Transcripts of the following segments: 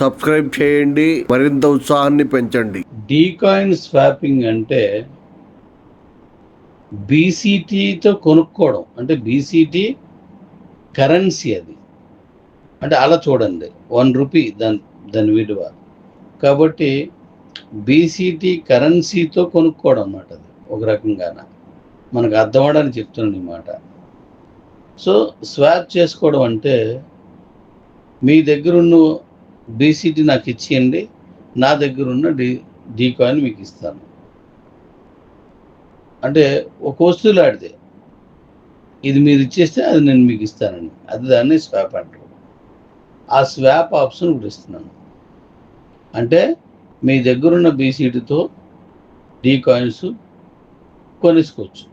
Subscribe చేయండి మరింత ఉత్సాహాన్ని పెంచండి. డీకాయిన్ స్వాపింగ్ అంటే బీసీటీతో కొనుక్కోవడం. అంటే బీసీటీ కరెన్సీ అది. అంటే అలా చూడండి. వన్ రూపీ దాని దాని విలువ. కాబట్టి బీసీటీ కరెన్సీతో కొనుక్కోవడం అన్నమాట అది. ఒక రకంగాన. మనకు అర్థమవడానికి చెప్తున్నాను ఈ మాట. సో స్వాప్ చేసుకోవడం అంటే మీ దగ్గరున్న డీసీటీ నాకు ఇచ్చేయండి. నా దగ్గర ఉన్న డి డీ కాయిన్ మీకు ఇస్తాను. అంటే ఒక వస్తువులు ఆడితే ఇది మీరు ఇచ్చేస్తే అది నేను మీకు ఇస్తానండి. అది దాన్ని స్వాప్ అంటారు. ఆ స్వాప్ ఆప్షన్ ఇప్పుడు ఇస్తున్నాను. అంటే మీ దగ్గరున్న బీసీటీతో డీ కాయిన్స్ కొనేసుకోవచ్చు.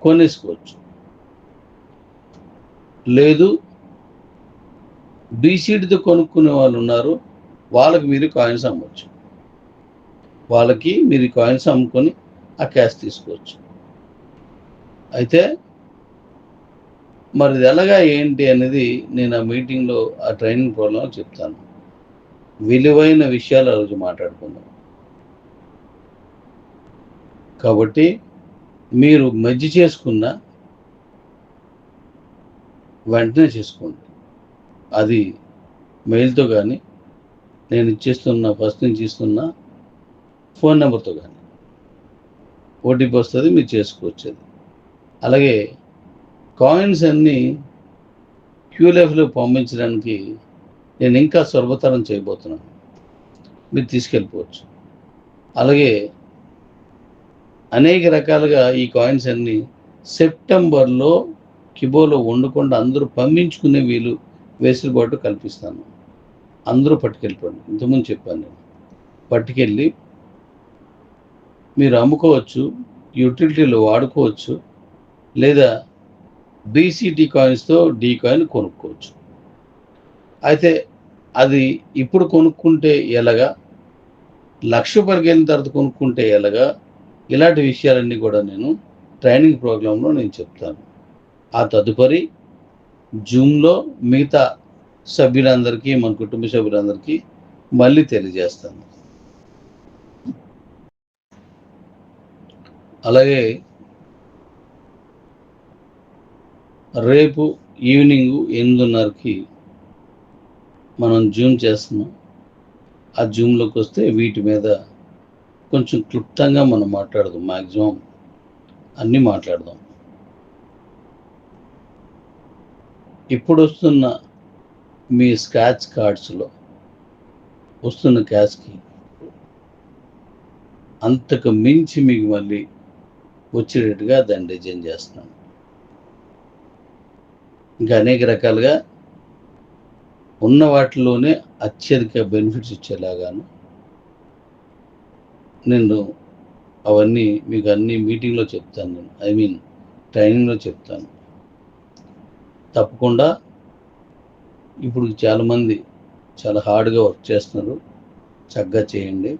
కొనేసుకోవచ్చు. లేదు బీసీడీతో కొనుక్కునే వాళ్ళు ఉన్నారు వాళ్ళకి మీరు కాయిన్స్ అమ్మవచ్చు వాళ్ళకి మీరు కాయిన్స్ అమ్ముకొని ఆ క్యాష్ తీసుకోవచ్చు. అయితే మరి ఎలాగా ఏంటి అనేది నేను ఆ మీటింగ్లో ఆ ట్రైనింగ్ ప్రోగ్రాంలో చెప్తాను. విలువైన విషయాలు ఆ రోజు మాట్లాడుకుందాం. కాబట్టి మీరు మజ్జి చేసుకున్న వెంటనే చేసుకోండి. అది మెయిల్తో కానీ నేను ఇచ్చేస్తున్న ఫస్ట్ నుంచి ఇస్తున్న ఫోన్ నెంబర్తో కానీ. ఓటీపీ వస్తుంది మీరు చేసుకోవచ్చు అది అలాగే కాయిన్స్ అన్నీ క్యూలెఫ్లో పంపించడానికి నేను ఇంకా సులభతరం చేయబోతున్నాను. మీరు తీసుకెళ్ళిపోవచ్చు. అలాగే అనేక రకాలుగా ఈ కాయిన్స్ అన్నీ సెప్టెంబర్లో కిబోలో ఉండకుండా అందరూ పంపించుకునే వీలు వెసులుబాటు కల్పిస్తాను. అందరూ పట్టుకెళ్ళిపోండి. ఇంతకుముందు చెప్పాను నేను. పట్టుకెళ్ళి మీరు అమ్ముకోవచ్చు యూటిలిటీలు వాడుకోవచ్చు లేదా బీసీటీ కాయిన్స్తో డీ కాయిన్ కొనుక్కోవచ్చు. అయితే అది ఇప్పుడు కొనుక్కుంటే ఎలాగా? లక్ష పరిగెళ్ళిన తర్వాత కొనుక్కుంటే ఎలాగా? ఇలాంటి విషయాలన్నీ కూడా నేను ట్రైనింగ్ ప్రోగ్రాంలో నేను చెప్తాను. ఆ తదుపరి జూమ్లో మిగతా సభ్యులందరికీ మన కుటుంబ సభ్యులందరికీ మళ్ళీ తెలియజేస్తాను. అలాగే రేపు ఈవినింగ్ ఎనిమిదిన్నరకి మనం జూమ్ చేస్తున్నాం. ఆ జూమ్లోకి వస్తే వీటి మీద కొంచెం క్లుప్తంగా మనం మాట్లాడదాం మ్యాక్సిమం అన్నీ మాట్లాడదాం. ఇప్పుడు వస్తున్న మీ స్క్రాచ్ కార్డ్స్లో వస్తున్న క్యాష్కి అంతకు మించి మీకు మళ్ళీ వచ్చేటట్టుగా దాన్ని డిజైన్ చేస్తున్నాను ఇంకా అనేక రకాలుగా ఉన్న వాటిలోనే అత్యధిక బెనిఫిట్స్ ఇచ్చేలాగాను నేను అవన్నీ మీకు అన్ని మీటింగ్లో చెప్తాను నేను ఐ మీన్ ట్రైనింగ్లో చెప్తాను. తప్పకుండా ఇప్పుడు చాలామంది చాలా హార్డ్గా వర్క్ చేస్తున్నారు. చక్కగా చేయండి.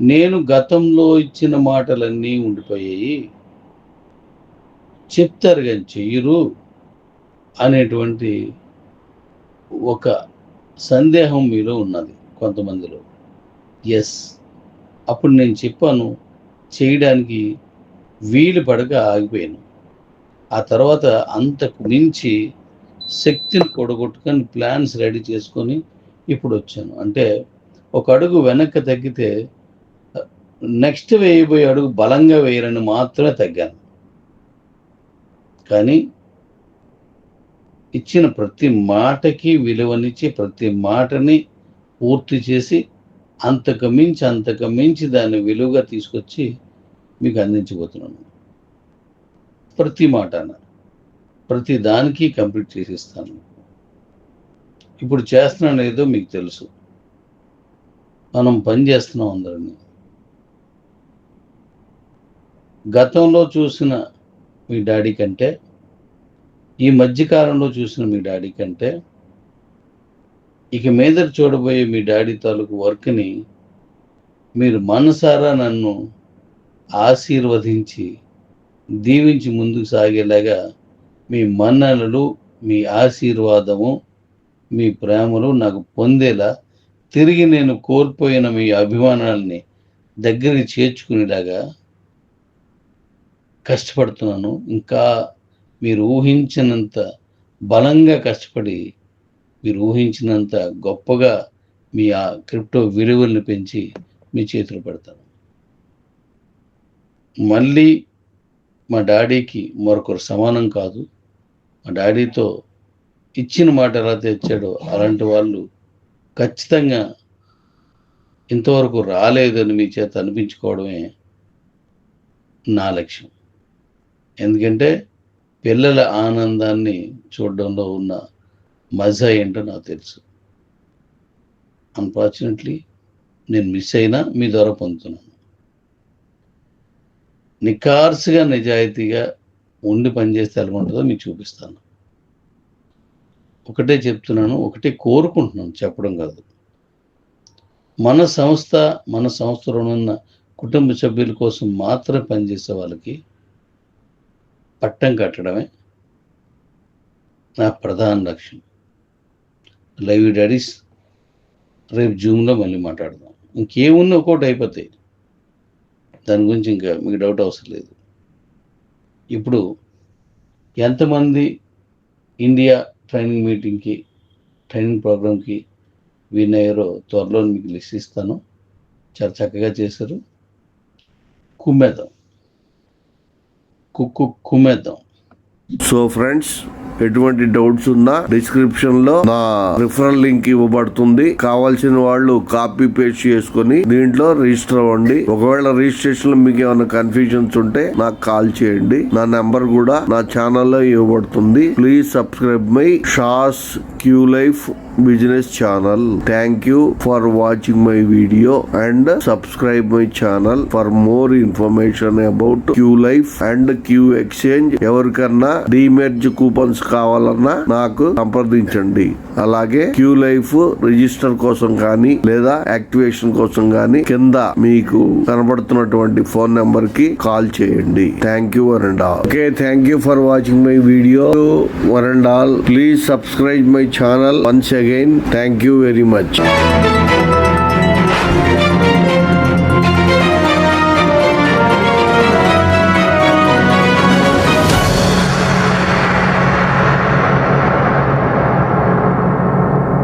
నేను గతంలో ఇచ్చిన మాటలన్నీ ఉండిపోయాయి. చెప్తారు కానీ చెయ్యరు అనేటువంటి ఒక సందేహం మీలో ఉన్నది కొంతమందిలో. ఎస్ అప్పుడు నేను చెప్పాను చేయడానికి వీలు పడక ఆగిపోయాను. ఆ తర్వాత అంతకు మించి శక్తిని కూడగొట్టుకొని ప్లాన్స్ రెడీ చేసుకొని ఇప్పుడు వచ్చాను. అంటే ఒక అడుగు వెనక్కి తగ్గితే నెక్స్ట్ వేయబోయే అడుగు బలంగా వేయరని మాత్రమే తగ్గాను. కానీ ఇచ్చిన ప్రతి మాటకి విలువనిచ్చి ప్రతి మాటని పూర్తి చేసి అంతకు మించి అంతకు మించి దాన్ని విలువగా తీసుకొచ్చి మీకు అందించబోతున్నాను. ప్రతి మాట ప్రతి దానికి కంప్లీట్ చేసిస్తాను. ఇప్పుడు చేస్తున్నాను లేదో మీకు తెలుసు. మనం పని చేస్తున్నాం అందరినీ. గతంలో చూసిన మీ డాడీ కంటే ఈ మధ్యకాలంలో చూసిన మీ డాడీ కంటే ఇక మీద చూడబోయే మీ డాడీ తాలూకు వర్క్ని మీరు మనసారా నన్ను ఆశీర్వదించి దీవించి ముందుకు సాగేలాగా మీ మన్ననలు మీ ఆశీర్వాదము మీ ప్రేమలు నాకు పొందేలా తిరిగి నేను కోల్పోయిన మీ అభిమానాల్ని దగ్గరికి చేర్చుకునేలాగా కష్టపడుతున్నాను. ఇంకా మీరు ఊహించినంత బలంగా కష్టపడి మీరు ఊహించినంత గొప్పగా మీ ఆ క్రిప్టో విలువల్ని పెంచి మీ చేతులు పెడతాను. మళ్ళీ మా డాడీకి మరొకరు సమానం కాదు. మా డాడీతో ఇచ్చిన మాట ఎలా తెచ్చాడో అలాంటి వాళ్ళు ఖచ్చితంగా ఇంతవరకు రాలేదని మీ చేత అనిపించుకోవడమే నా లక్ష్యం. ఎందుకంటే పిల్లల ఆనందాన్ని చూడడంలో ఉన్న మజా ఏంటో నాకు తెలుసు. అన్ఫార్చునేట్లీ నేను మిస్ అయినా మీ ద్వారా పొందుతున్నాను. నిఖార్సుగా నిజాయితీగా ఉండి పనిచేస్తే ఎలా ఉంటుందో మీకు చూపిస్తాను. ఒకటే చెప్తున్నాను ఒకటే కోరుకుంటున్నాను చెప్పడం కాదు. మన సంస్థ మన సంస్థలో ఉన్న కుటుంబ సభ్యుల కోసం మాత్రమే పనిచేసే వాళ్ళకి పట్టం కట్టడమే నా ప్రధాన లక్ష్యం. లైవ్ డాడీస్ రేపు జూమ్లో మళ్ళీ మాట్లాడదాం. ఇంకేమున్నా ఒక్కోటి అయిపోతాయి. దాని గురించి ఇంకా మీకు డౌట్ అవసరం లేదు. ఇప్పుడు ఎంతమంది ఇండియా ట్రైనింగ్ మీటింగ్కి ట్రైనింగ్ ప్రోగ్రామ్కి విన్ అయ్యారో త్వరలో మీకు లిస్ట్ ఇస్తాను. చాలా చక్కగా చేశారు. కుమ్మేద్దాం. కుక్కు కుమ్మేద్దాం. సో ఫ్రెండ్స్ ఎటువంటి డౌట్స్ ఉన్నా డిస్క్రిప్షన్లో నా రిఫరల్ లింక్ ఇవ్వబడుతుంది. కావాల్సిన వాళ్ళు కాపీ పేస్ట్ చేసుకొని దీంట్లో రిజిస్టర్ అవ్వండి. ఒకవేళ రిజిస్ట్రేషన్లో మీకు ఏమైనా కన్ఫ్యూజన్స్ ఉంటే నాకు కాల్ చేయండి. నా నెంబర్ కూడా నా ఛానల్లో ఇవ్వబడుతుంది. Please subscribe my షాస్ Q life business channel. Thank you for watching my video and subscribe my channel for more information about Q life and Q exchange ఎవరికన్నా డిమెర్జ్ కూపన్స్ కావాలన్నా నాకు సంప్రదించండి. అలాగే క్యూ లైఫ్ రిజిస్టర్ కోసం కానీ లేదా activation కోసం కానీ కింద మీకు కనబడుతున్నటువంటి ఫోన్ నెంబర్కి కాల్ చేయండి. Thank you one and all okay thank you for watching my video one and all please subscribe my channel once again thank you very much